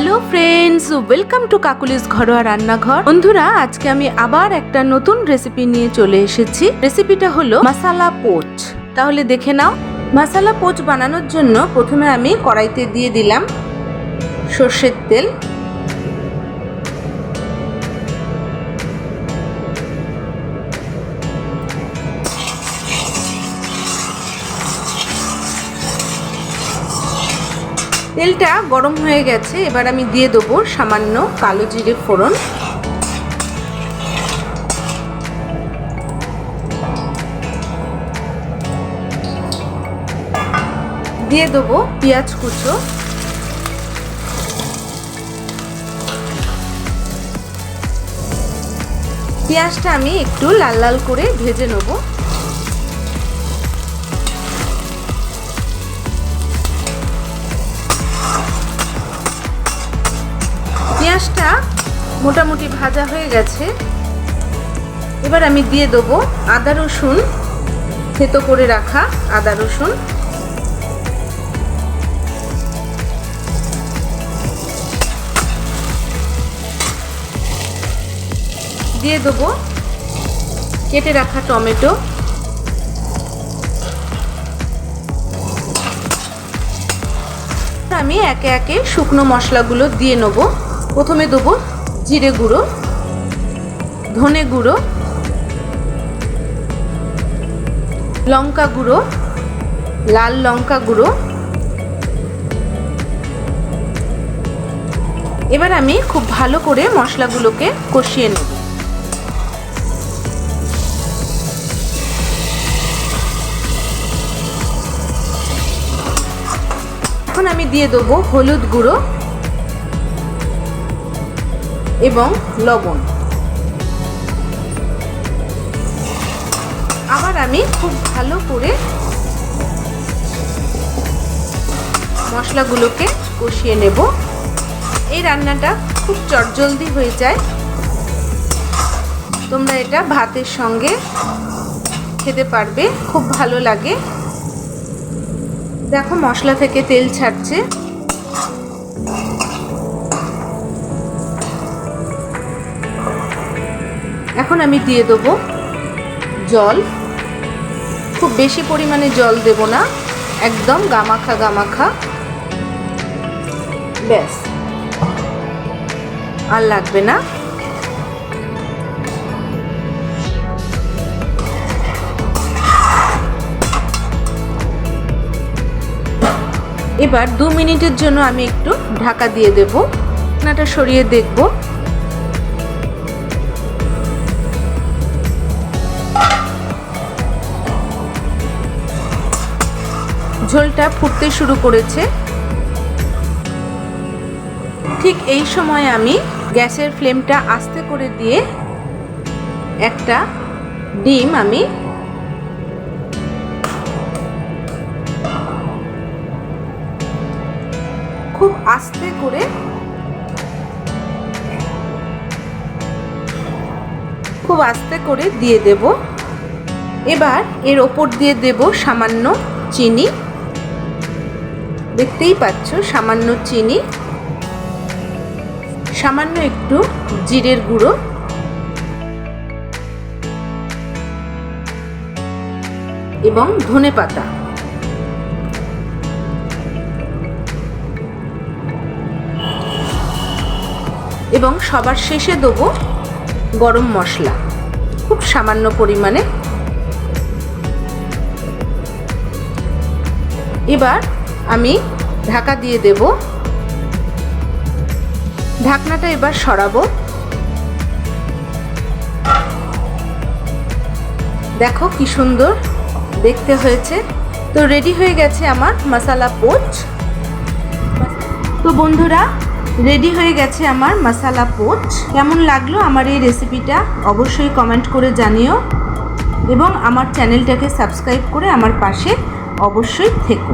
Hello friends welcome to Kakuli's ঘরোয়া রান্নাঘর। বন্ধুরা, আজকে আমি আবার একটা নতুন রেসিপি নিয়ে চলে এসেছি। রেসিপিটা হলো মশালা পোচ তাহলে দেখে নাও। মশালা পোচ বানানোর জন্য প্রথমে আমি কড়াইতে দিয়ে দিলাম সর্ষের তেল। তেলটা গরম হয়ে গেছে, এবার আমি দিয়ে দেবো সামান্য কালো জিরে ফোড়ন। দিয়ে দেবো পেঁয়াজ কুচো। পেঁয়াজটা আমি একটু লাল লাল করে ভেজে নেব। পেঁয়াজটা মোটামুটি ভাজা হয়ে গেছে। এবার আমি দিয়ে দেবো আদা রসুন, থেতো করে রাখা আদা রসুন। দিয়ে দেবো কেটে রাখা টমেটো। আমি একে একে শুকনো মশলাগুলো দিয়ে নেব। প্রথমে দেবো জিরে গুঁড়ো, ধনে গুঁড়ো, লঙ্কা গুঁড়ো, লাল লঙ্কা গুঁড়ো। এবার আমি খুব ভালো করে মশলাগুলোকে কষিয়ে নেব। এখন আমি দিয়ে দেবো হলুদ গুঁড়ো। এবং লবণ। আবার আমি খুব ভালো করে মশলাগুলোকে কষিয়ে নেব। এই রান্নাটা খুব চটজলদি হয়ে যায়। তোমরা এটা ভাতের সঙ্গে খেতে পারবে, খুব ভালো লাগে। দেখো মশলা থেকে তেল ছাড়ছে। এখন আমি দিয়ে দেবো জল। খুব বেশি পরিমাণে জল দেব না, একদম গামাখা গামাখা। ব্যাস। আর লাগবে না। এবার দু মিনিটের জন্য আমি একটু ঢাকা দিয়ে দেব। ঢাকনাটা সরিয়ে দেখব। ঝোলটা ফুটতে শুরু করেছে। ঠিক এই সময় আমি গ্যাসের ফ্লেমটা আস্তে করে দিয়ে একটা ডিম আমি খুব আস্তে করে খুব আস্তে করে দিয়ে দেব। এবার এর ওপর দিয়ে দেব সামান্য চিনি। দেখতেই পাচ্ছ, সামান্য চিনি, সামান্য একটু জিরের গুঁড়ো। এবং ধনে পাতা। এবং সবার শেষে দেবো গরম মশলা, খুব সামান্য পরিমাণে। এবার আমি ঢাকা দিয়ে দেব। ঢাকনাটা এবার সরাবো। দেখো কি সুন্দর দেখতে হয়েছে। তো রেডি হয়ে গেছে আমার মশালা পোচ। তো বন্ধুরা, রেডি হয়ে গেছে আমার মশালা পোচ। কেমন লাগল আমার এই রেসিপিটা অবশ্যই কমেন্ট করে জানিও। এবং আমার চ্যানেলটাকে সাবস্ক্রাইব করে আমার পাশে অবশ্যই থেকো।